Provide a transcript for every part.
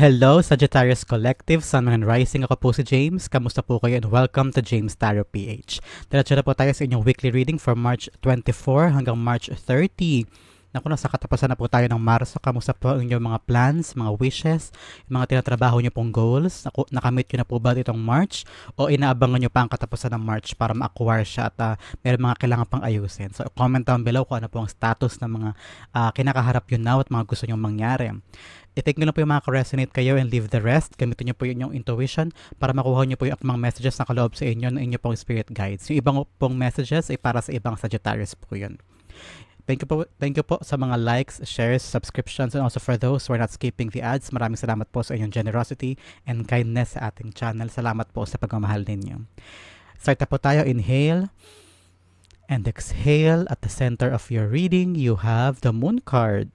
Hello, Sagittarius Collective, Sun and Rising. Ako po si James. Kamusta po kayo and welcome to James Tarot PH. Diretso na po tayo sa inyong weekly reading for March 24 hanggang March 30. Naku, nasa katapusan na po tayo ng Marso. Kamusta po ang inyong mga plans, mga wishes, mga tinatrabaho nyo pong goals? Naku, nakamit nyo na po ba itong March? O inaabangan nyo pa ang katapusan ng March para ma-acquire siya at uh, meron mga kailangan pang ayusin? So, comment down below kung ano po ang status ng mga uh, kinakaharap yun now at mga gusto nyo mangyari. I-take nyo na po yung mga ka-resonate kayo and leave the rest. Gamitin nyo po yung intuition para makuha nyo po yung mga messages na kaloob sa inyo ng inyo pong spirit guides. Yung ibang pong messages ay para sa ibang Sagittarius po yun. Thank you po, thank you po sa mga likes, shares, subscriptions, and also for those who are not skipping the ads. Maraming salamat po sa inyong generosity and kindness sa ating channel. Salamat po sa pagmamahal ninyo. Start na po tayo. Inhale and exhale. At the center of your reading, you have the moon card.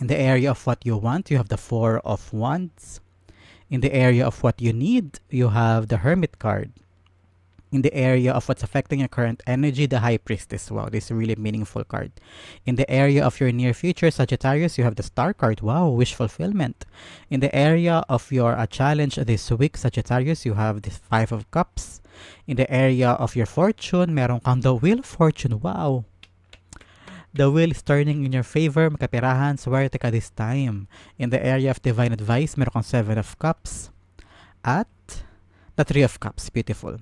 In the area of what you want, you have the four of wands. In the area of what you need, you have the hermit card in the area of what's affecting your current energy, the High Priestess. Wow, this is a really meaningful card. In the area of your near future, Sagittarius, you have the Star card. Wow, wish fulfillment. In the area of your uh, challenge this week, Sagittarius, you have the Five of Cups. In the area of your fortune, meron kang the Wheel of Fortune. Wow. The wheel is turning in your favor, makapirahan, swerte ka this time. In the area of divine advice, meron kang Seven of Cups. At the Three of Cups. Beautiful.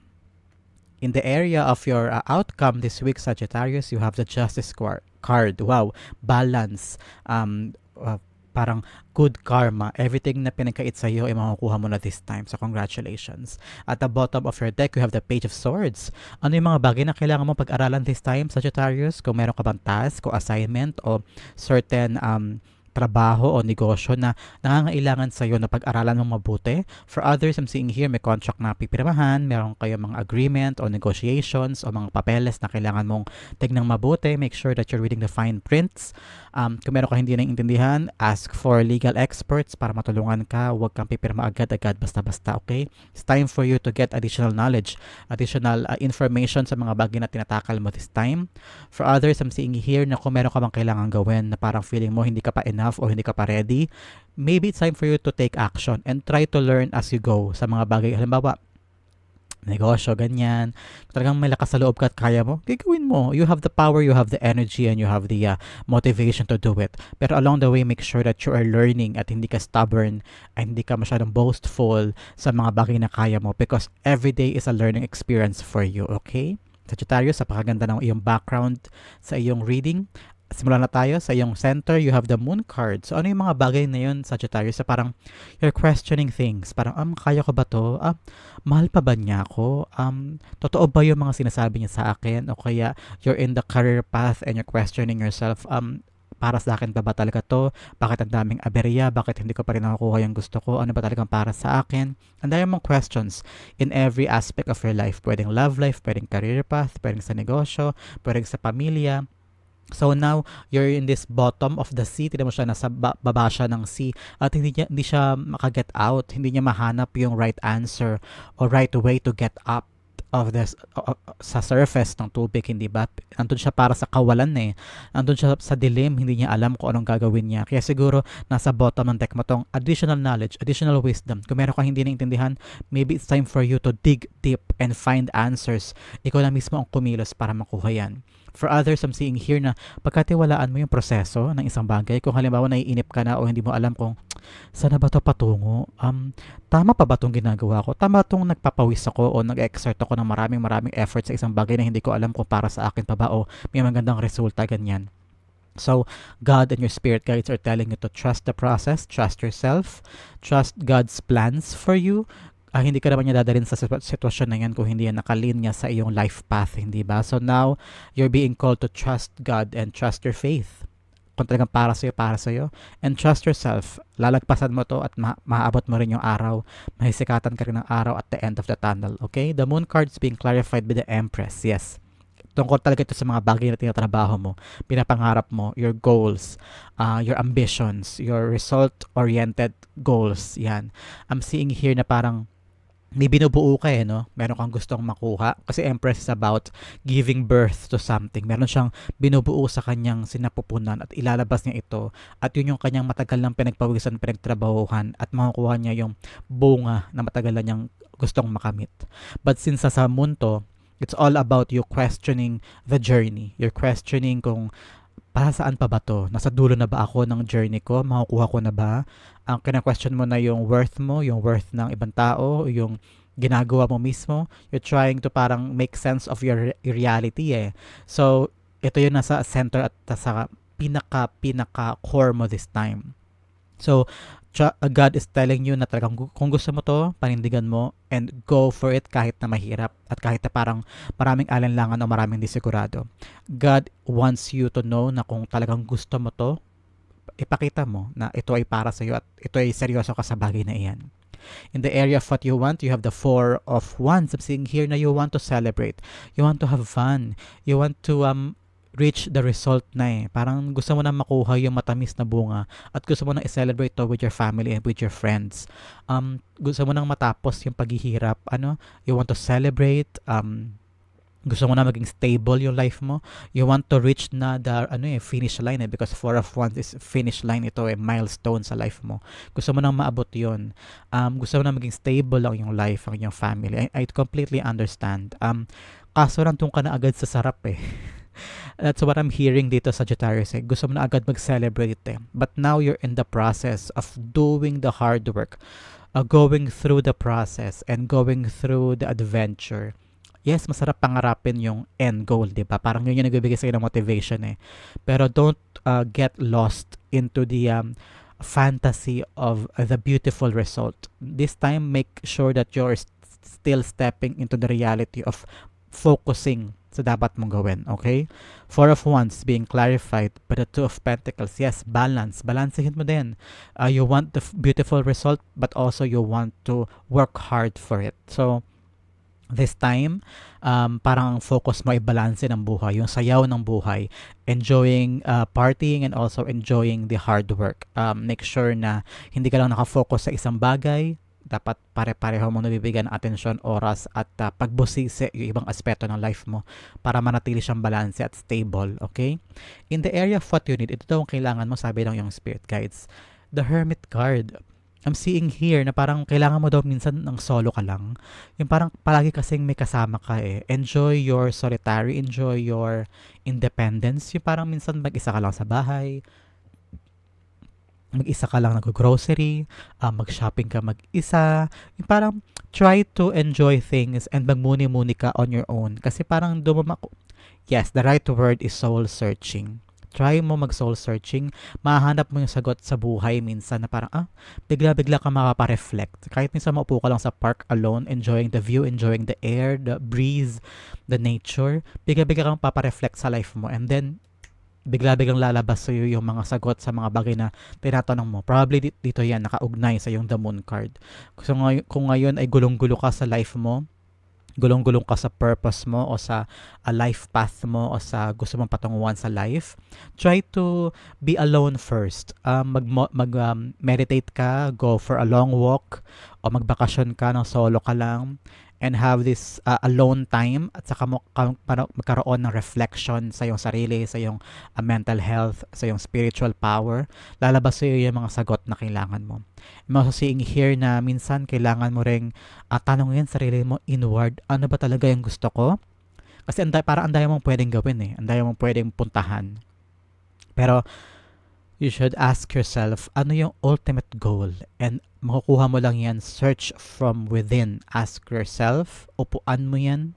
In the area of your uh, outcome this week, Sagittarius, you have the Justice card. Wow, balance. Um, uh, parang good karma. Everything na pinagkait sa iyo ay makukuha mo na this time. So congratulations. At the bottom of your deck, you have the Page of Swords. Ano yung mga bagay na kailangan mo pag-aralan this time, Sagittarius? Kung meron ka bang task o assignment o certain um, trabaho o negosyo na nangangailangan sa iyo na pag-aralan mong mabuti. For others, I'm seeing here may contract na pipirmahan, meron kayo mga agreement o negotiations o mga papeles na kailangan mong tignan mabuti. Make sure that you're reading the fine prints. Um, kung meron ka hindi naiintindihan, ask for legal experts para matulungan ka. Huwag kang pipirma agad-agad basta-basta, okay? It's time for you to get additional knowledge, additional uh, information sa mga bagay na tinatakal mo this time. For others, I'm seeing here na kung meron ka bang kailangan gawin na parang feeling mo hindi ka pa enough or hindi ka pa ready, maybe it's time for you to take action and try to learn as you go sa mga bagay. Halimbawa, negosyo, ganyan. Talagang may lakas sa loob ka at kaya mo, gagawin mo. You have the power, you have the energy, and you have the uh, motivation to do it. Pero along the way, make sure that you are learning at hindi ka stubborn, at hindi ka masyadong boastful sa mga bagay na kaya mo because every day is a learning experience for you, okay? Sagittarius, sa pakaganda ng iyong background sa iyong reading, simulan na tayo sa iyong center, you have the moon card. So, ano yung mga bagay na yun, Sagittarius? So, parang you're questioning things. Parang, um, kaya ko ba to? Um, mahal pa ba niya ako? Um, totoo ba yung mga sinasabi niya sa akin? O kaya, you're in the career path and you're questioning yourself, um, para sa akin pa ba talaga to? Bakit ang daming aberya? Bakit hindi ko pa rin nakukuha yung gusto ko? Ano ba talagang para sa akin? Ang dami mong questions in every aspect of your life. Pwedeng love life, pwedeng career path, pwedeng sa negosyo, pwedeng sa pamilya, So now, you're in this bottom of the sea. Tignan mo siya, nasa baba siya ng sea. At hindi, niya, hindi siya makaget out. Hindi niya mahanap yung right answer or right way to get up of this uh, sa surface ng tubig, hindi ba? Andun siya para sa kawalan eh. Andun siya sa dilim, hindi niya alam kung anong gagawin niya. Kaya siguro nasa bottom ng deck mo tong additional knowledge, additional wisdom. Kung meron kang hindi naintindihan, maybe it's time for you to dig deep and find answers. Ikaw na mismo ang kumilos para makuha yan. For others, I'm seeing here na pagkatiwalaan mo yung proseso ng isang bagay. Kung halimbawa naiinip ka na o hindi mo alam kung sana ba to patungo? Um, tama pa ba itong ginagawa ko? Tama itong nagpapawis ako o nag-exert ako ng maraming maraming effort sa isang bagay na hindi ko alam kung para sa akin pa ba o may magandang resulta ganyan. So, God and your spirit guides are telling you to trust the process, trust yourself, trust God's plans for you, uh, hindi ka naman niya dadalhin sa sitwasyon na yan kung hindi yan nakalinya sa iyong life path, hindi ba? So now, you're being called to trust God and trust your faith. Kung talagang para sa'yo, para sa'yo. And trust yourself. Lalagpasan mo to at ma- maaabot mo rin yung araw. Mahisikatan ka rin ng araw at the end of the tunnel. Okay? The moon card is being clarified by the Empress. Yes tungkol talaga ito sa mga bagay na tinatrabaho mo, pinapangarap mo, your goals, uh, your ambitions, your result-oriented goals. Yan. I'm seeing here na parang may binubuo ka eh, no? Meron kang gustong makuha. Kasi Empress is about giving birth to something. Meron siyang binubuo sa kanyang sinapupunan at ilalabas niya ito. At yun yung kanyang matagal ng pinagpawisan, pinagtrabahuhan at makukuha niya yung bunga na matagal na niyang gustong makamit. But since sa mundo, it's all about you questioning the journey. You're questioning kung para pa ba to? Nasa dulo na ba ako ng journey ko? Makukuha ko na ba? ang kina-question mo na yung worth mo, yung worth ng ibang tao, yung ginagawa mo mismo. You're trying to parang make sense of your reality eh. So, ito yung nasa center at sa pinaka pinaka core mo this time. So, God is telling you na talagang kung gusto mo to, panindigan mo and go for it kahit na mahirap at kahit na parang maraming alanlangan o maraming disigurado. God wants you to know na kung talagang gusto mo to, ipakita mo na ito ay para sa iyo at ito ay seryoso ka sa bagay na iyan. In the area of what you want, you have the four of wands. I'm seeing here na you want to celebrate. You want to have fun. You want to um reach the result na eh. Parang gusto mo na makuha yung matamis na bunga at gusto mo na i-celebrate to with your family and with your friends. Um, gusto mo nang matapos yung paghihirap. Ano? You want to celebrate. Um, gusto mo na maging stable yung life mo, you want to reach na the ano eh, finish line eh, because four of wands is finish line ito eh, milestone sa life mo. Gusto mo nang maabot yon um, gusto mo na maging stable lang yung life, ang yung family. I, I completely understand. Um, kaso nandun ka na agad sa sarap eh. That's what I'm hearing dito sa Sagittarius eh. Gusto mo na agad mag-celebrate eh. But now you're in the process of doing the hard work, uh, going through the process and going through the adventure yes, masarap pangarapin yung end goal, di ba? Parang yun yung nagbibigay sa'yo ng motivation eh. Pero don't uh, get lost into the um, fantasy of the beautiful result. This time, make sure that you're st- still stepping into the reality of focusing sa dapat mong gawin, okay? Four of Wands being clarified, but the Two of Pentacles, yes, balance. Balansehin mo din. Uh, you want the beautiful result, but also you want to work hard for it. So, this time, um, parang ang focus mo ay balanse ng buhay, yung sayaw ng buhay, enjoying uh, partying and also enjoying the hard work. Um, make sure na hindi ka lang nakafocus sa isang bagay, dapat pare-pareho mo nabibigyan ng atensyon, oras at uh, pagbusisi yung ibang aspeto ng life mo para manatili siyang balanse at stable, okay? In the area of what you need, ito daw ang kailangan mo, sabi lang yung spirit guides. The Hermit card, I'm seeing here na parang kailangan mo daw minsan ng solo ka lang. Yung parang palagi kasing may kasama ka eh. Enjoy your solitary, enjoy your independence. Yung parang minsan mag-isa ka lang sa bahay, mag-isa ka lang nag-grocery, uh, mag-shopping ka mag-isa. Yung parang try to enjoy things and magmuni-muni ka on your own. Kasi parang dumama Yes, the right word is soul searching try mo mag soul searching, mahanap mo yung sagot sa buhay minsan na parang, ah, bigla-bigla ka makapa-reflect. Kahit minsan maupo ka lang sa park alone, enjoying the view, enjoying the air, the breeze, the nature, bigla-bigla kang papareflect sa life mo. And then, bigla-biglang lalabas sa iyo yung mga sagot sa mga bagay na tinatanong mo. Probably dito yan, nakaugnay sa yung the moon card. So, kung ngayon ay gulong-gulo ka sa life mo, gulong-gulong ka sa purpose mo o sa a life path mo o sa gusto mong patunguhan sa life, try to be alone first. Um, mag, mag um, meditate ka, go for a long walk o magbakasyon ka ng solo ka lang and have this uh, alone time at saka mo ka, magkaroon ng reflection sa iyong sarili, sa iyong uh, mental health, sa iyong spiritual power, lalabas sa iyo yung mga sagot na kailangan mo. May seeing here na minsan kailangan mo ring uh, tanongin sarili mo inward, ano ba talaga yung gusto ko? Kasi anday, para anday mong pwedeng gawin eh, anday mong pwedeng puntahan. Pero you should ask yourself, ano yung ultimate goal? And makukuha mo lang yan, search from within. Ask yourself, upuan mo yan.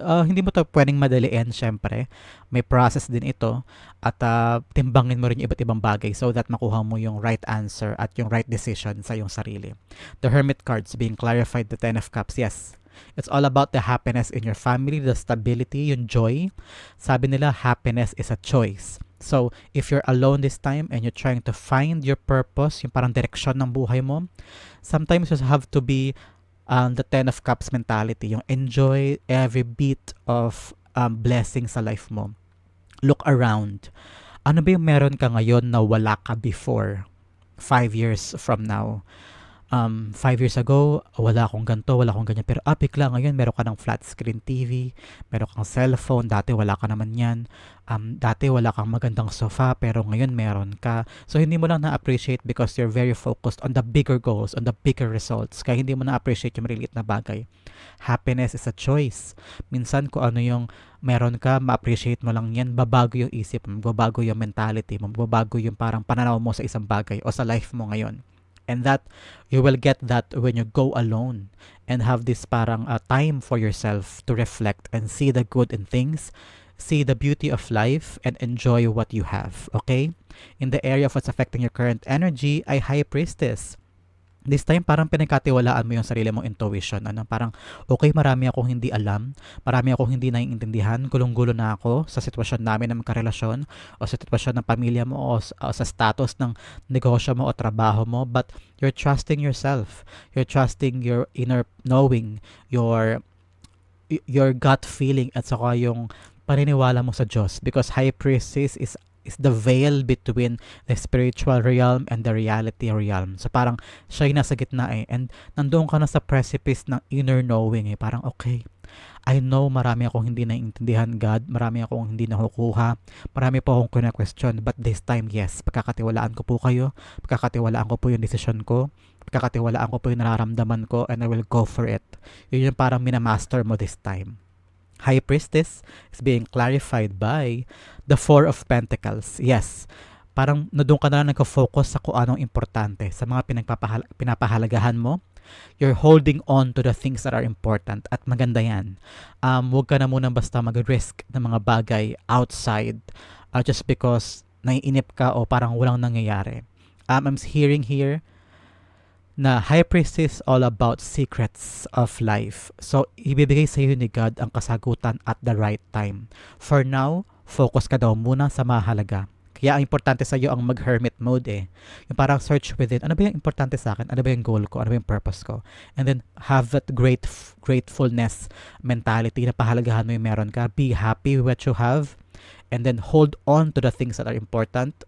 Uh, hindi mo to pwedeng madaliin, syempre. May process din ito. At uh, timbangin mo rin yung iba't ibang bagay so that makuha mo yung right answer at yung right decision sa iyong sarili. The Hermit cards being clarified, the Ten of Cups, yes, It's all about the happiness in your family, the stability, yung joy. Sabi nila, happiness is a choice. So, if you're alone this time and you're trying to find your purpose, yung parang direksyon ng buhay mo, sometimes you have to be um, the Ten of Cups mentality, yung enjoy every bit of um, blessing sa life mo. Look around. Ano ba yung meron ka ngayon na wala ka before? Five years from now. Um, five years ago, wala akong ganto, wala akong ganyan. Pero ah, bigla ngayon, meron ka ng flat screen TV, meron kang cellphone, dati wala ka naman yan. Um, dati wala kang magandang sofa, pero ngayon meron ka. So, hindi mo lang na-appreciate because you're very focused on the bigger goals, on the bigger results. Kaya hindi mo na-appreciate yung maliliit na bagay. Happiness is a choice. Minsan, kung ano yung meron ka, ma-appreciate mo lang yan, babago yung isip mo, babago yung mentality mo, babago yung parang pananaw mo sa isang bagay o sa life mo ngayon and that you will get that when you go alone and have this parang uh, time for yourself to reflect and see the good in things see the beauty of life and enjoy what you have okay? In the area of what's affecting your current energy ay high priestess This time, parang pinagkatiwalaan mo yung sarili mong intuition. Ano? Parang, okay, marami akong hindi alam. Marami akong hindi naiintindihan. Gulong-gulo na ako sa sitwasyon namin ng magkarelasyon o sa sitwasyon ng pamilya mo o, o sa status ng negosyo mo o trabaho mo. But you're trusting yourself. You're trusting your inner knowing, your your gut feeling at saka yung paniniwala mo sa Diyos because high priestess is is the veil between the spiritual realm and the reality realm. So parang siya yung nasa gitna eh. And nandoon ka na sa precipice ng inner knowing eh. Parang okay, I know marami akong hindi naiintindihan God, marami akong hindi nakukuha, marami po akong kuna-question, but this time, yes, pagkakatiwalaan ko po kayo, pagkakatiwalaan ko po yung decision ko, pagkakatiwalaan ko po yung nararamdaman ko, and I will go for it. Yun yung parang minamaster mo this time. High Priestess is being clarified by the Four of Pentacles. Yes, parang na doon ka na lang nagka-focus sa kung anong importante, sa mga pinagpapahal- pinapahalagahan mo. You're holding on to the things that are important at maganda yan. Um, huwag ka na muna basta mag-risk ng mga bagay outside uh, just because naiinip ka o parang walang nangyayari. Um, I'm hearing here na High Priestess all about secrets of life. So, ibibigay sa iyo ni God ang kasagutan at the right time. For now, focus ka daw muna sa mahalaga. Kaya ang importante sa iyo ang mag-hermit mode eh. Yung parang search within, ano ba yung importante sa akin? Ano ba yung goal ko? Ano ba yung purpose ko? And then have that great gratefulness mentality na pahalagahan mo yung meron ka. Be happy with what you have. And then hold on to the things that are important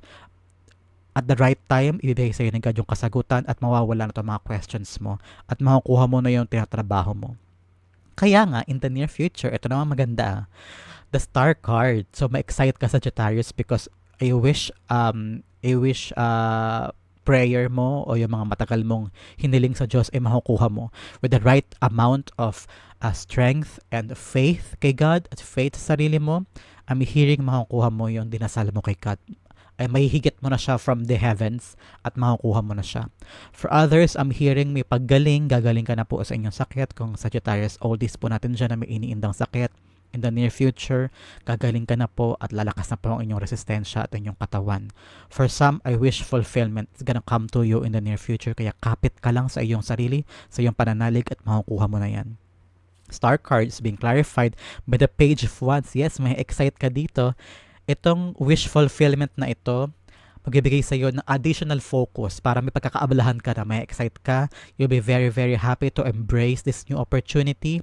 at the right time, ibibigay sa iyo ng God yung kasagutan at mawawala na itong mga questions mo at makukuha mo na yung tinatrabaho mo. Kaya nga, in the near future, ito naman maganda, the star card. So, ma-excite ka sa Sagittarius because I wish, um, I wish, uh, prayer mo o yung mga matagal mong hiniling sa Diyos ay makukuha mo with the right amount of uh, strength and faith kay God at faith sa sarili mo, I'm hearing makukuha mo yung dinasal mo kay God ay mahihigit mo na siya from the heavens at makukuha mo na siya. For others, I'm hearing may paggaling, gagaling ka na po sa inyong sakit. Kung Sagittarius oldies po natin dyan na may iniindang sakit, in the near future, gagaling ka na po at lalakas na po ang inyong resistensya at inyong katawan. For some, I wish fulfillment is gonna come to you in the near future. Kaya kapit ka lang sa iyong sarili, sa iyong pananalig at makukuha mo na yan. Star cards being clarified by the page of wands. Yes, may excite ka dito itong wish fulfillment na ito, magbibigay sa iyo ng additional focus para may pagkakaabalahan ka na may excite ka. You'll be very, very happy to embrace this new opportunity.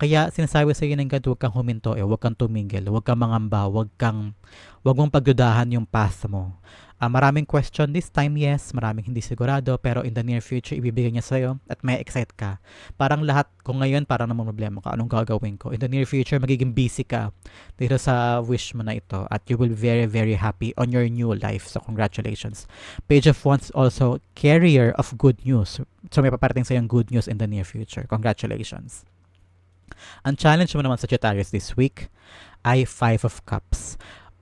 Kaya sinasabi sa iyo ng God, huwag kang huminto eh, huwag kang tumigil, huwag kang mangamba, huwag kang, huwag mong pagdudahan yung path mo. Uh, maraming question this time, yes. Maraming hindi sigurado. Pero in the near future, ibibigay niya sa'yo at may excite ka. Parang lahat, kung ngayon, parang naman problema ka. Anong gagawin ko? In the near future, magiging busy ka dito sa wish mo na ito. At you will be very, very happy on your new life. So, congratulations. Page of Wands also carrier of good news. So, may paparating sa'yo good news in the near future. Congratulations. Ang challenge mo naman sa Sagittarius this week ay Five of Cups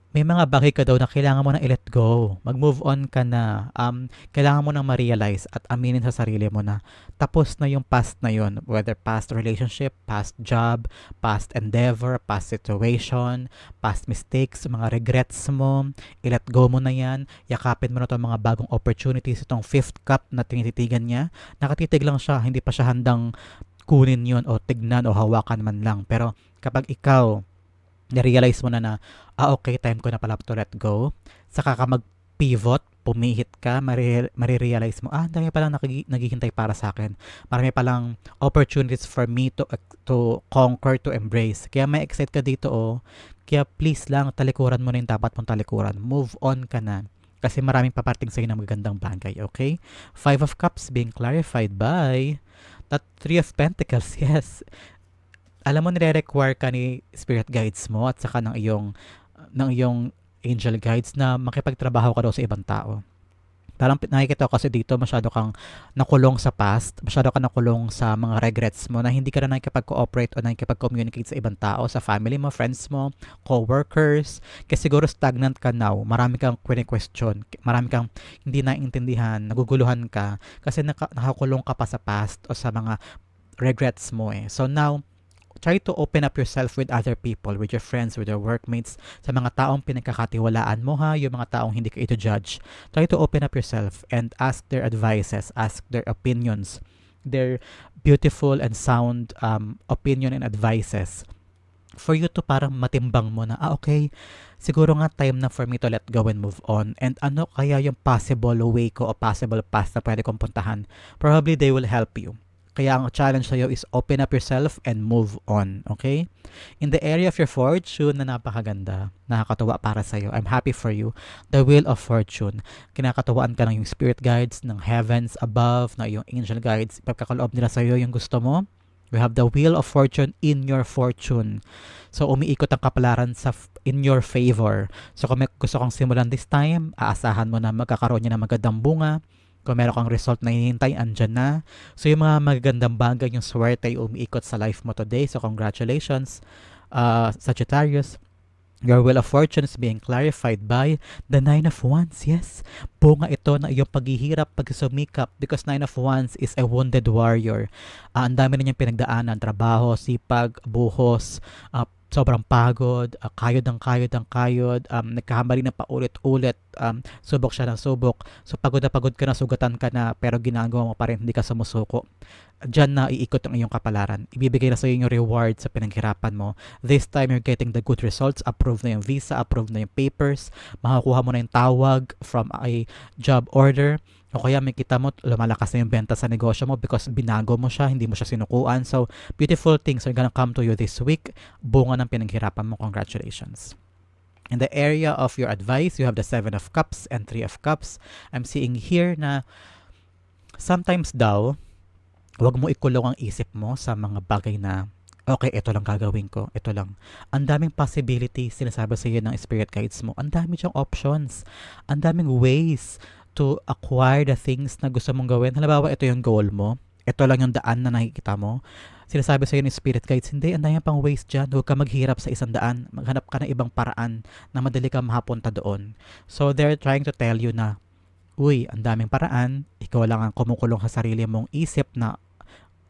may mga bagay ka daw na kailangan mo na i-let go. Mag-move on ka na. Um, kailangan mo nang ma-realize at aminin sa sarili mo na tapos na yung past na yun. Whether past relationship, past job, past endeavor, past situation, past mistakes, mga regrets mo. I-let go mo na yan. Yakapin mo na itong mga bagong opportunities. Itong fifth cup na tinititigan niya. Nakatitig lang siya. Hindi pa siya handang kunin yun o tignan o hawakan man lang. Pero kapag ikaw na-realize mo na na, ah okay, time ko na pala to let go. Saka ka mag-pivot, pumihit ka, marirealize mo, ah, dami palang nag- naghihintay para sa akin. Marami palang opportunities for me to to conquer, to embrace. Kaya may excite ka dito, oh. Kaya please lang, talikuran mo na yung dapat mong talikuran. Move on ka na. Kasi maraming paparting sa'yo ng magandang bagay, okay? Five of Cups being clarified by that Three of Pentacles, yes. Alam mo, nire-require ka ni spirit guides mo at saka ng iyong, ng iyong angel guides na makipagtrabaho ka daw sa ibang tao. Parang nakikita ko kasi dito masyado kang nakulong sa past, masyado kang nakulong sa mga regrets mo na hindi ka na nakikipag-cooperate o nakikipag-communicate sa ibang tao, sa family mo, friends mo, co-workers. Kasi siguro stagnant ka now, marami kang question, marami kang hindi naiintindihan, naguguluhan ka kasi naka- nakakulong ka pa sa past o sa mga regrets mo eh. So now, try to open up yourself with other people, with your friends, with your workmates, sa mga taong pinagkakatiwalaan mo ha, yung mga taong hindi ka ito judge. Try to open up yourself and ask their advices, ask their opinions, their beautiful and sound um, opinion and advices for you to parang matimbang mo na, ah okay, siguro nga time na for me to let go and move on. And ano kaya yung possible way ko o possible path na pwede kong puntahan? Probably they will help you. Kaya ang challenge sa'yo is open up yourself and move on. Okay? In the area of your fortune na napakaganda, nakakatuwa para sa'yo. I'm happy for you. The wheel of fortune. Kinakatuwaan ka ng yung spirit guides, ng heavens above, na yung angel guides. Pagkakaloob nila sa'yo yung gusto mo. We have the wheel of fortune in your fortune. So, umiikot ang kapalaran sa in your favor. So, kung may gusto kong simulan this time, aasahan mo na magkakaroon niya ng magandang bunga kung meron kang result na hinihintay, andyan na. So, yung mga magagandang bagay, yung swerte ay umiikot sa life mo today. So, congratulations, uh, Sagittarius. Your wheel of fortune is being clarified by the Nine of Wands. Yes, bunga ito na iyong paghihirap, pagsumikap because Nine of Wands is a wounded warrior. Uh, ang dami na niyang pinagdaanan, trabaho, sipag, buhos, uh, sobrang pagod, uh, kayod ng kayod ng kayod, um, nagkahamali na paulit-ulit, um, subok siya ng subok. So pagod na pagod ka na, sugatan ka na, pero ginagawa mo pa rin, hindi ka sumusuko. Diyan na iikot ang iyong kapalaran. Ibibigay na sa iyo yung reward sa pinaghirapan mo. This time, you're getting the good results. Approve na yung visa, approve na yung papers, makakuha mo na yung tawag from a job order o kaya may kita mo, lumalakas na yung benta sa negosyo mo because binago mo siya, hindi mo siya sinukuan. So, beautiful things are gonna come to you this week. Bunga ng pinaghirapan mo. Congratulations. In the area of your advice, you have the Seven of Cups and Three of Cups. I'm seeing here na sometimes daw, wag mo ikulong ang isip mo sa mga bagay na okay, ito lang gagawin ko, ito lang. Ang daming possibilities sinasabi sa iyo ng spirit guides mo. Ang dami siyang options. Ang daming ways to acquire the things na gusto mong gawin. Halimbawa, ito yung goal mo. Ito lang yung daan na nakikita mo. Sinasabi sa iyo ni Spirit Guides, hindi, ang dami pang ways dyan. Huwag ka maghirap sa isang daan. Maghanap ka ng ibang paraan na madali ka mahapunta doon. So, they're trying to tell you na, uy, ang daming paraan. Ikaw lang ang kumukulong sa sarili mong isip na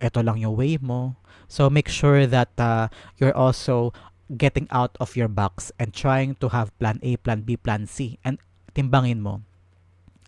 ito lang yung way mo. So, make sure that uh, you're also getting out of your box and trying to have plan A, plan B, plan C. And timbangin mo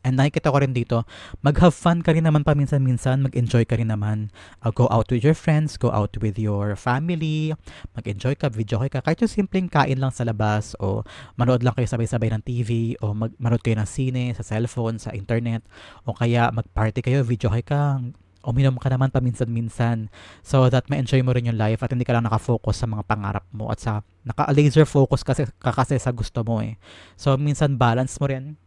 And nakikita ko rin dito, mag-have fun ka rin naman paminsan-minsan, mag-enjoy ka rin naman. Uh, go out with your friends, go out with your family, mag-enjoy ka, video ka, kahit yung simpleng kain lang sa labas o manood lang kayo sabay-sabay ng TV o mag manood kayo ng sine, sa cellphone, sa internet o kaya mag-party kayo, video ka, uminom ka naman paminsan-minsan so that ma-enjoy mo rin yung life at hindi ka lang nakafocus sa mga pangarap mo at sa naka-laser focus kasi, kasi sa gusto mo eh. So minsan balance mo rin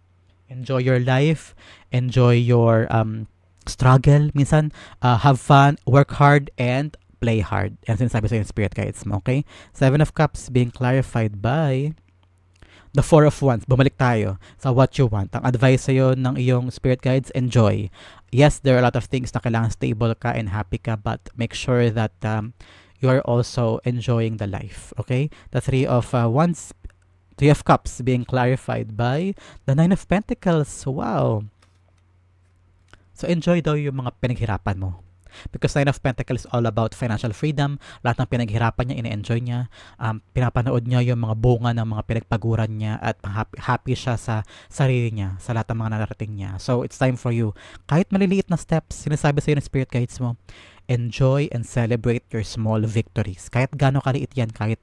enjoy your life, enjoy your um, struggle. Minsan, uh, have fun, work hard, and play hard. Yan sinasabi sa yung spirit guides mo, okay? Seven of Cups being clarified by the Four of Wands. Bumalik tayo sa what you want. Ang advice sa'yo ng iyong spirit guides, enjoy. Yes, there are a lot of things na kailangan stable ka and happy ka, but make sure that um, you are also enjoying the life, okay? The Three of uh, Wands Three of Cups being clarified by the Nine of Pentacles. Wow! So enjoy daw yung mga pinaghirapan mo. Because Nine of Pentacles is all about financial freedom. Lahat ng pinaghirapan niya, ine-enjoy niya. Um, pinapanood niya yung mga bunga ng mga pinagpaguran niya at happy, happy siya sa sarili niya, sa lahat ng mga nararating niya. So, it's time for you. Kahit maliliit na steps, sinasabi sa iyo ng spirit guides mo, enjoy and celebrate your small victories. Kahit gaano kaliit yan, kahit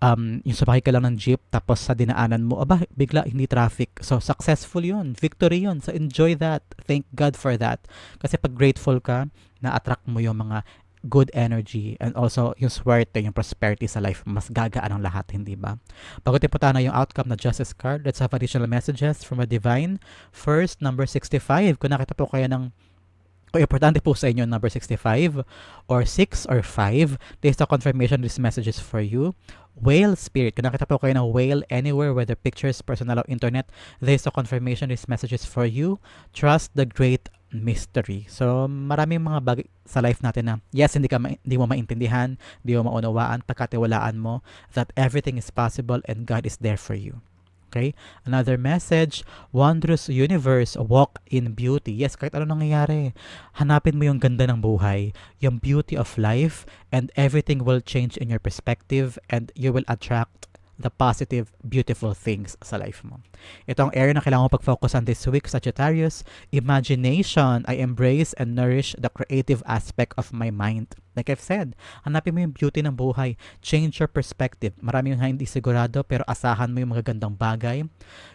um, yung sumakay ka lang ng jeep tapos sa dinaanan mo, aba, bigla hindi traffic. So, successful yun. Victory yun. So, enjoy that. Thank God for that. Kasi pag grateful ka, na-attract mo yung mga good energy, and also yung swerte, yung prosperity sa life, mas gagaan ang lahat, hindi ba? Po tayo na yung outcome na Justice card, let's have additional messages from a divine. First, number 65. Kung nakita po kayo ng kung importante po sa inyo number 65 or 6 or 5, this is the confirmation this message is for you. Whale spirit. Kung nakita po kayo ng whale anywhere, whether pictures, personal or internet, this is the confirmation this message is for you. Trust the great mystery. So, maraming mga bagay sa life natin na, yes, hindi, ka ma- hindi mo maintindihan, hindi mo maunawaan, pagkatiwalaan mo that everything is possible and God is there for you. Okay? Another message, wondrous universe, walk in beauty. Yes, kahit ano nangyayari, hanapin mo yung ganda ng buhay, yung beauty of life, and everything will change in your perspective and you will attract the positive, beautiful things sa life mo. Ito ang area na kailangan mo pag-focusan this week, Sagittarius. Imagination. I embrace and nourish the creative aspect of my mind. Like I've said, hanapin mo yung beauty ng buhay. Change your perspective. Marami yung hindi sigurado pero asahan mo yung magagandang bagay.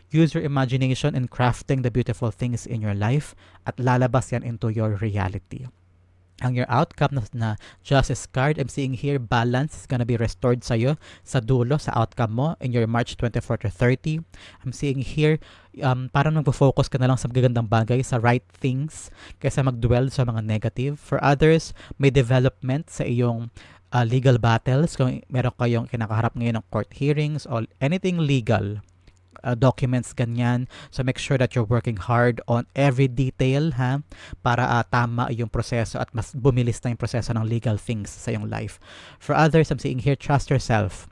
Use your imagination in crafting the beautiful things in your life at lalabas yan into your reality ang your outcome na, na justice card, I'm seeing here balance is gonna be restored sa'yo sa dulo, sa outcome mo in your March 24 to 30. I'm seeing here, um, parang nagpo-focus ka na lang sa magagandang bagay, sa right things, kaysa mag-dwell sa mga negative. For others, may development sa iyong uh, legal battles, kung meron kayong kinakaharap ngayon ng court hearings or anything legal, uh, documents ganyan. So make sure that you're working hard on every detail ha para uh, tama yung proseso at mas bumilis na yung proseso ng legal things sa iyong life. For others, I'm saying here, trust yourself.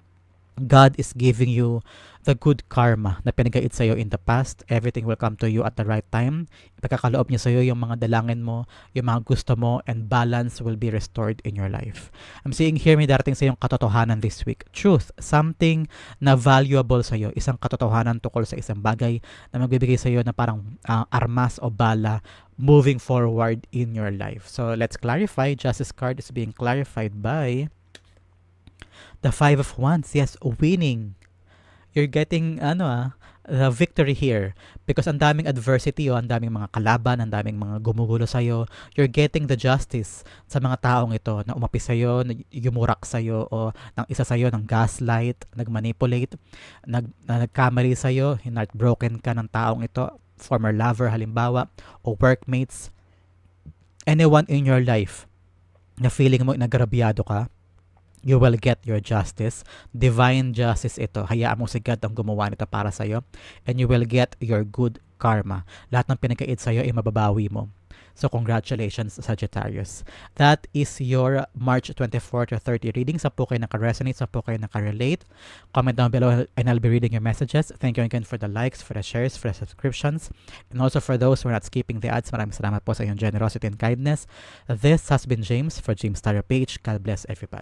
God is giving you the good karma na pinagait sa'yo in the past. Everything will come to you at the right time. Ipagkakaloob niya sa'yo yung mga dalangin mo, yung mga gusto mo, and balance will be restored in your life. I'm seeing here may darating sa yung katotohanan this week. Truth, something na valuable sa'yo. Isang katotohanan tukol sa isang bagay na magbibigay sa'yo na parang uh, armas o bala moving forward in your life. So let's clarify. Justice card is being clarified by The Five of Wands, yes, winning. You're getting, ano ah, the victory here. Because ang daming adversity o, ang daming mga kalaban, ang daming mga gumugulo sa'yo. You're getting the justice sa mga taong ito na umapi sa'yo, na yumurak sa'yo, o nang isa sa'yo ng gaslight, nagmanipulate, nag, na nagkamali sa'yo, broken ka ng taong ito, former lover halimbawa, o workmates, anyone in your life na feeling mo nagrabyado ka, you will get your justice. Divine justice ito. Hayaan mo si God ang gumawa nito para sa'yo. And you will get your good karma. Lahat ng pinagkait sa'yo ay mababawi mo. So congratulations Sagittarius. That is your March 24 to 30 reading. Sa po kayo naka-resonate, sa po kayo naka-relate. Comment down below and I'll be reading your messages. Thank you again for the likes, for the shares, for the subscriptions. And also for those who are not skipping the ads, maraming salamat po sa inyong generosity and kindness. This has been James for James Tarot Page. God bless everybody.